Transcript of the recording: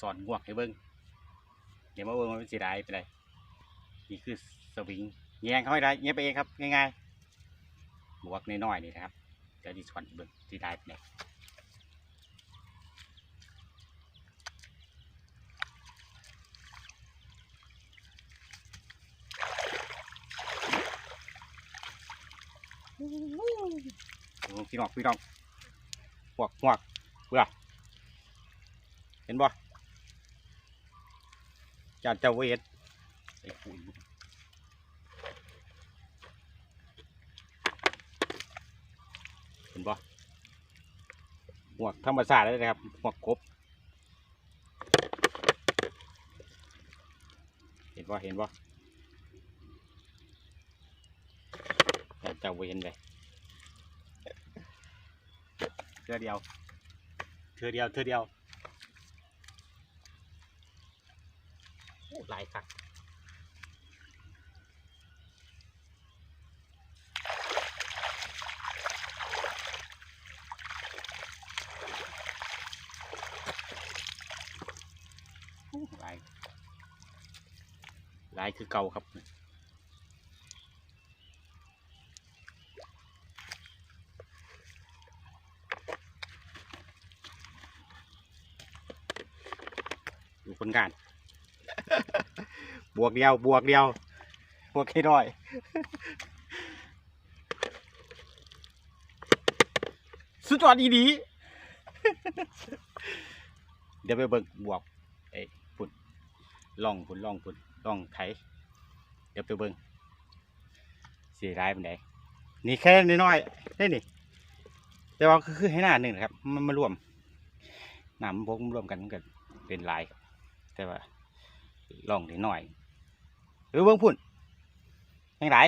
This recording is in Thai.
สอนงวกให้เบิ้งเดี๋ยวมาเบิ้งมันสีได้ไปเลยนี่คือสวิงแยงเขาให้ได้แยงไปเองครับง่ายๆบวกน้อยๆนี่นะครับเดี๋ยวดีสอนเบิ้งสีได้ไปเลยพี่น้องพี่น้องหวกหวกเบื่อเห็นบ่ จานเจ้าเวทไอ้ปุ๋ยเห็นบ่หวกธรรมชาติเลยนะครับหวกกบเห็นบ่เห็นบ่จานเจ้าเวทเลยเทือเดียวเทือเดียวเทือเดียวโอ้ หลายคักหลายหลายคือเก่าครับดูผลงาน บวกเดียวบวกเดียว บวกแค่น้อยสุดยอดดีดีเดี๋ยวไปเบิ่งบวกไอ้ฝุ่นล่องฝุ่นล่องฝุ่นล่องไถเดี๋ยวไปเบิ่งสีร้ายเป็นไงนี่แค่น้อยๆได้นี่แต่ว่าคือให้หน้าหนึ่งนะครับ มันมารวมหนามนพกมันรวมกันมันก็เป็นลายแต่ว่า ลองนิดหน่อยหรือเบื้องพุ่นยังไง